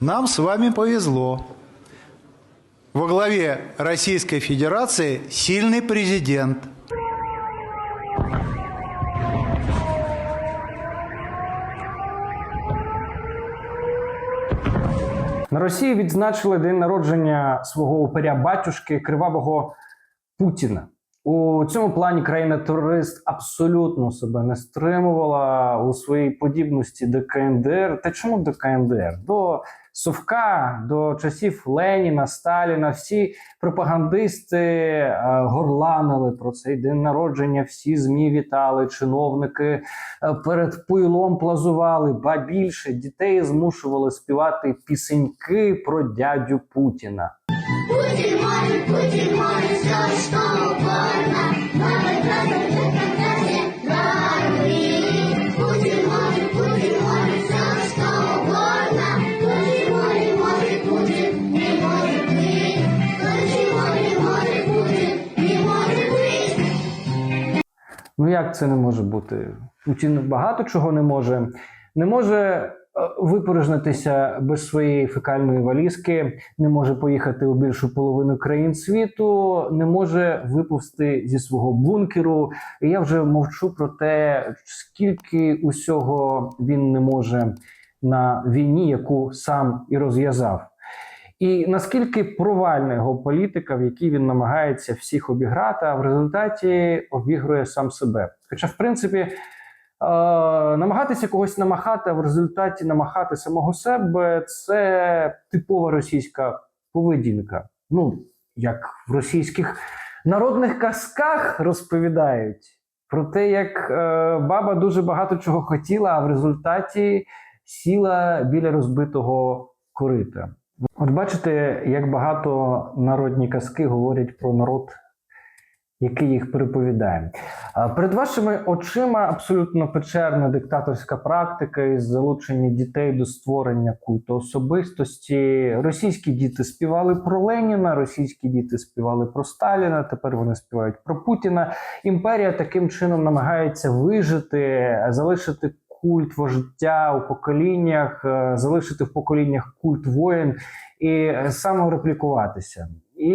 Нам с вами повезло. Во главе Российской Федерации сильный президент. На Росії відзначили день народження свого упиря батюшки кривавого Путіна. У цьому плані країна-терорист абсолютно себе не стримувала у своїй подібності до КНДР. Та чому до КНДР? До Совка, до часів Леніна, Сталіна. Всі пропагандисти е, горланили про цей день народження. Всі змі вітали, чиновники е, перед пуйлом плазували, ба більше дітей змушували співати пісеньки про дядю Путіна. Путин мой, як це не може бути? Путін багато чого не може. Не може е, випорожнитися без своєї фекальної валізки, не може поїхати у більшу половину країн світу, не може виповзти зі свого бункеру. І я вже мовчу про те, скільки усього він не може на війні, яку сам і розв'язав. І наскільки провальна його політика, в якій він намагається всіх обіграти, а в результаті обігрує сам себе. Хоча, в принципі, е, намагатися когось намахати, а в результаті намахати самого себе це типова російська поведінка. Ну, як в російських народних казках розповідають про те, як е, баба дуже багато чого хотіла, а в результаті сіла біля розбитого корита. От бачите, як багато народні казки говорять про народ, який їх переповідає. Перед вашими очима абсолютно печерна диктаторська практика із залучення дітей до створення культу особистості. Російські діти співали про Леніна, російські діти співали про Сталіна. Тепер вони співають про Путіна. Імперія таким чином намагається вижити, залишити культ вождя у поколіннях, е, залишити в поколіннях культ воїн і е, самореплікуватися. І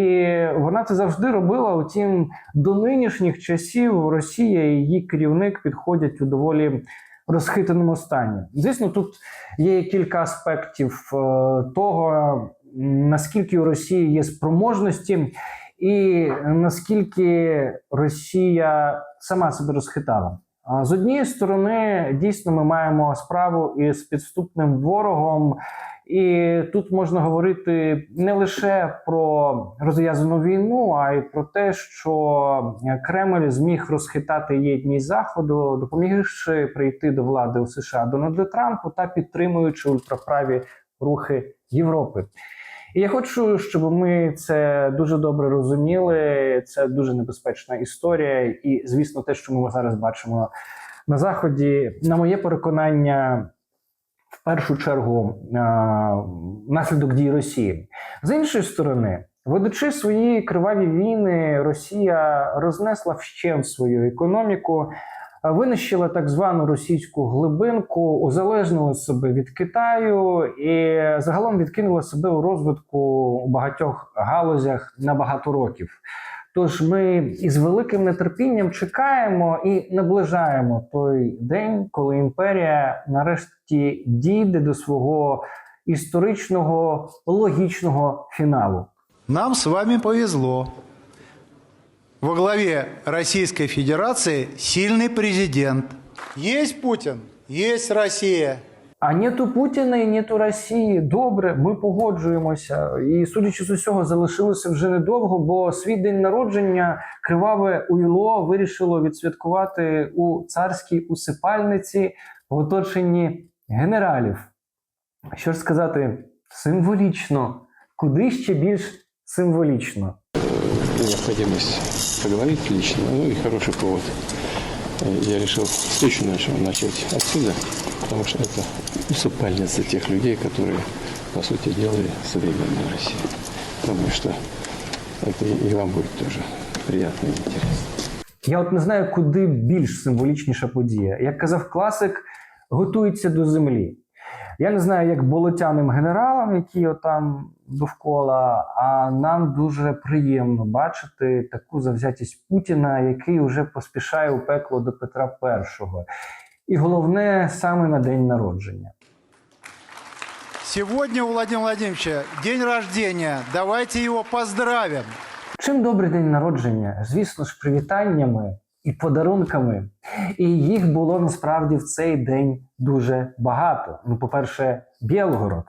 вона це завжди робила. Утім, до нинішніх часів Росія і її керівник підходять у доволі розхитаному стані. Звісно, тут є кілька аспектів е, того, наскільки у Росії є спроможності, і наскільки Росія сама себе розхитала. З однієї сторони, дійсно, ми маємо справу із підступним ворогом, і тут можна говорити не лише про розв'язану війну, а й про те, що Кремль зміг розхитати єдність Заходу, допомігши прийти до влади у США Дональду Трампу та підтримуючи ультраправі рухи Європи. І я хочу, щоб ми це дуже добре розуміли. Це дуже небезпечна історія, і звісно, те, що ми зараз бачимо на заході, на моє переконання, в першу чергу наслідок дій Росії. З іншої сторони, ведучи свої криваві війни, Росія рознесла вщент свою економіку. А, Винищила так звану російську глибинку, узалежнила себе від Китаю і загалом відкинула себе у розвитку у багатьох галузях на багато років. Тож ми із великим нетерпінням чекаємо і наближаємо той день, коли імперія нарешті дійде до свого історичного логічного фіналу. Нам с вами повезло. Во главе Российской Федерации сильный президент. Есть Путин, есть Россия. А нету Путіна і нету Росії. Добре, ми погоджуємося. І судячи з усього, залишилося вже недовго, бо свій день народження криваве уйло вирішило відсвяткувати у царській усипальниці в оточенні генералів. Що ж сказати, символічно, куди ще більш символічно необходимость поговорить лично, ну и хороший повод. Э, Я решил встречу нашу начать отсюда, потому что это усыпальница тех людей, которые, по сути, делали современную Россию. Думаю, что это и вам будет тоже приятно и интересно. Я от не знаю, куди більш символічніша подія. Як казав класик, готується до землі. Я не знаю, як болотяним генералам, які отам довкола, а нам дуже приємно бачити таку завзятість Путіна, який вже поспішає у пекло до Петра І. І головне саме на день народження. Сегодня у Владимира Владимировича день рождения. Давайте его поздравим. Чим добрий день народження? Звісно ж, привітаннями і подарунками. І їх було насправді в цей день дуже багато. Ну, по-перше, Білгород.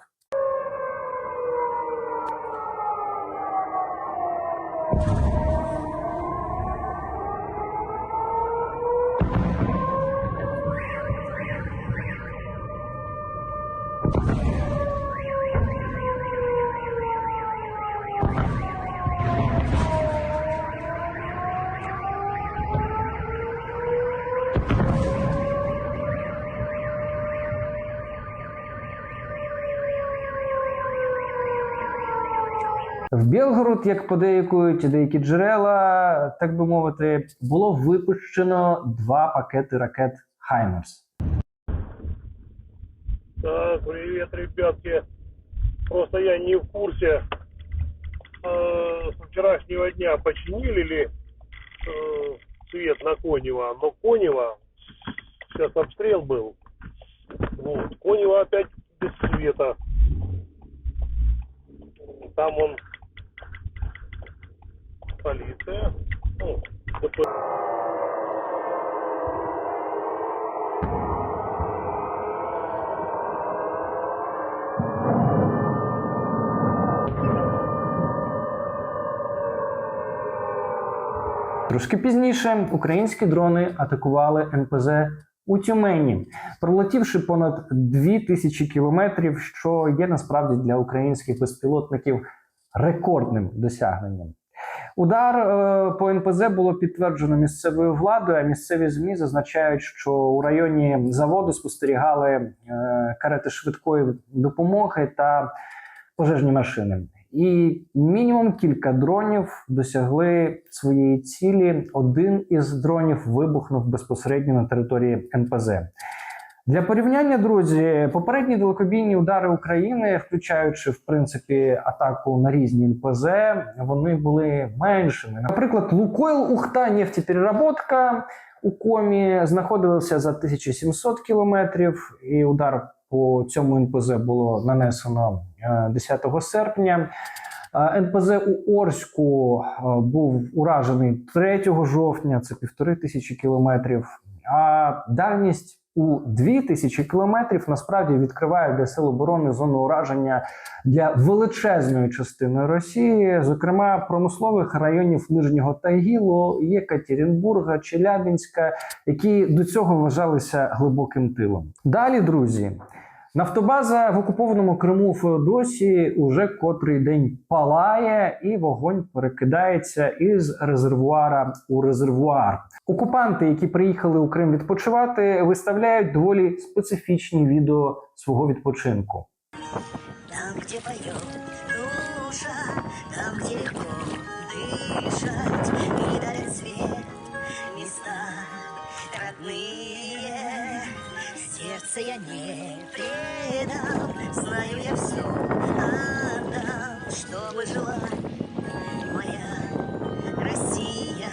В Білгород, як подейкують деякі джерела, так би мовити, було випущено два пакети ракет Хаймерс. Так, привет, ребятки. Просто я не в курсе э, с вчерашнего дня починили ли э, свет на Конева. Но Конева, сейчас обстрел был, вот, Конева опять без света. Там он полиция. Ну, ДП. Трошки пізніше українські дрони атакували НПЗ у Тюмені, пролетівши понад 2000 кілометрів, що є насправді для українських безпілотників рекордним досягненням. Удар е, по НПЗ було підтверджено місцевою владою. А місцеві змі зазначають, що у районі заводу спостерігали е, карети швидкої допомоги та пожежні машини. І мінімум кілька дронів досягли своєї цілі. Один із дронів вибухнув безпосередньо на території НПЗ. Для порівняння, друзі, попередні далекобійні удари України, включаючи в принципі атаку на різні НПЗ, вони були меншими. Наприклад, Лукойл Ухта нефтепереработка у комі знаходилася за 1700 кілометрів, і удар по цьому НПЗ було нанесено е, 10 серпня. Е, НПЗ у Орську е, був уражений 3 жовтня, це півтори тисячі кілометрів. А дальність у 2000 кілометрів насправді відкриває для сил оборони зону ураження для величезної частини Росії, зокрема промислових районів Нижнього Тагілу, Єкатеринбурга, Челябінська, які до цього вважалися глибоким тилом. Далі, друзі. Нафтобаза в окупованому Криму Феодосії уже котрий день палає, і вогонь перекидається із резервуара у резервуар. Окупанти, які приїхали у Крим відпочивати, виставляють доволі специфічні відео свого відпочинку. Там, где Сердце я не предам, знаю я все отдам, чтобы жила моя Россия.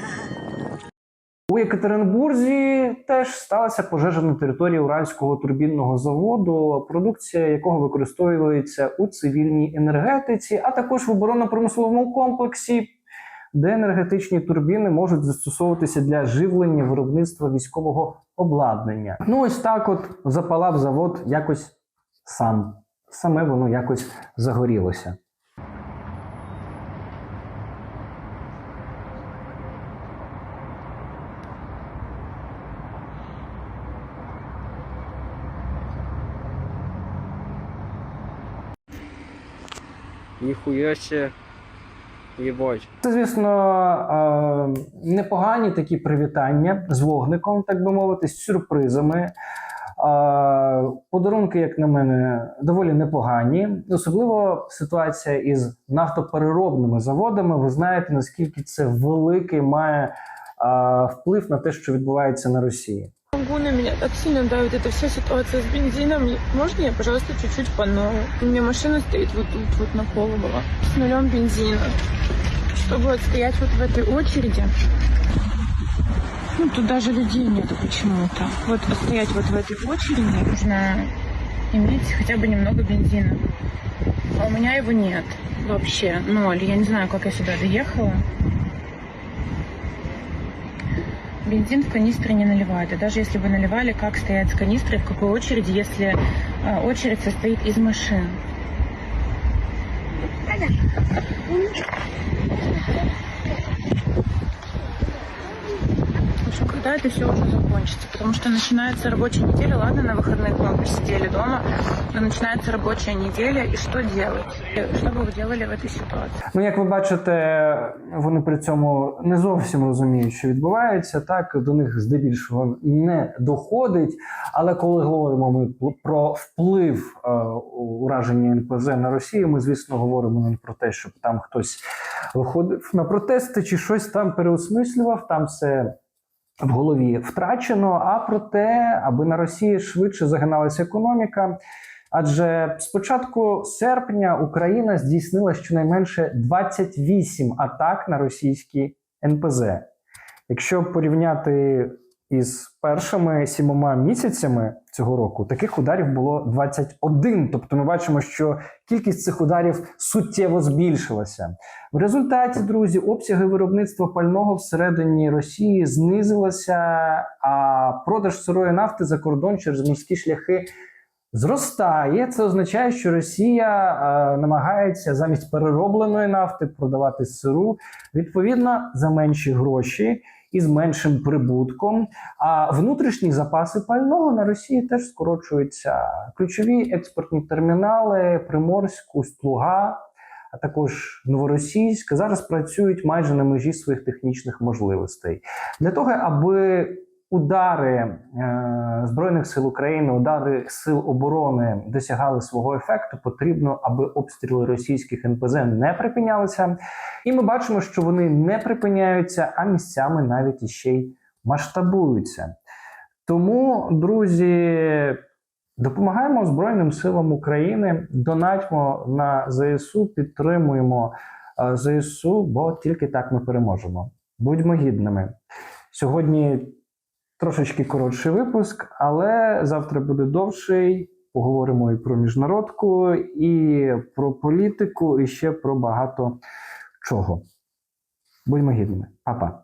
У Єкатеринбурзі теж сталася пожежа на території Уральського турбінного заводу, продукція якого використовується у цивільній енергетиці, а також в оборонно-промисловому комплексі, де енергетичні турбіни можуть застосовуватися для живлення виробництва військового обладнання. Ну ось так, от запалав завод якось сам. Саме воно якось загорілося. Ніхуя ще. Єбать. Це, звісно, непогані такі привітання з вогником, так би мовити, з сюрпризами. Подарунки, як на мене, доволі непогані. Особливо ситуація із нафтопереробними заводами. Ви знаєте, наскільки це великий має вплив на те, що відбувається на Росії. Могу, на меня так сильно давит эта вся ситуация с бензином. Можно я, пожалуйста, чуть-чуть по новой? У меня машина стоит вот тут, вот на полугола, с нулем бензина. Чтобы вот стоять вот в этой очереди, ну, тут даже людей нет почему-то. Вот стоять вот в этой очереди нужно иметь хотя бы немного бензина. А у меня его нет вообще, ноль. Я не знаю, как я сюда доехала. Бензин в канистры не наливают. И даже если бы наливали, как стоять с канистрой, в какой очереди, если э, очередь состоит из машин. общем, когда это все уже закончится? Потому что начинается рабочая неделя. Ладно, на выходных мы бы сидели дома, но начинается рабочая неделя, и что делать? И Что бы вы делали в этой ситуации? Ну, як ви бачите, вони при цьому не зовсім розуміють, що відбувається. Так до них здебільшого не доходить. Але коли говоримо ми пл- про вплив е, ураження НПЗ на Росію, ми звісно говоримо не про те, щоб там хтось виходив на протести чи щось там переосмислював. Там все в голові втрачено, а про те, аби на Росії швидше загиналася економіка. Адже з початку серпня Україна здійснила щонайменше 28 атак на російські НПЗ. Якщо порівняти із першими сімома місяцями цього року, таких ударів було 21. Тобто ми бачимо, що кількість цих ударів суттєво збільшилася. В результаті, друзі, обсяги виробництва пального всередині Росії знизилися, а продаж сирої нафти за кордон через морські шляхи зростає. Це означає, що Росія е, намагається замість переробленої нафти продавати сиру відповідно за менші гроші і з меншим прибутком. А внутрішні запаси пального на Росії теж скорочуються. Ключові експортні термінали Приморську, Усть-Луга, а також Новоросійськ зараз працюють майже на межі своїх технічних можливостей для того, аби удари е, збройних сил України, удари сил оборони досягали свого ефекту. Потрібно, аби обстріли російських НПЗ не припинялися. І ми бачимо, що вони не припиняються, а місцями навіть іще й масштабуються. Тому, друзі, допомагаємо Збройним силам України, донатьмо на ЗСУ, підтримуємо е, ЗСУ, бо тільки так ми переможемо. Будьмо гідними. Сьогодні трошечки коротший випуск, але завтра буде довший. Поговоримо і про міжнародку, і про політику, і ще про багато чого. Будьмо гідними. Па-па.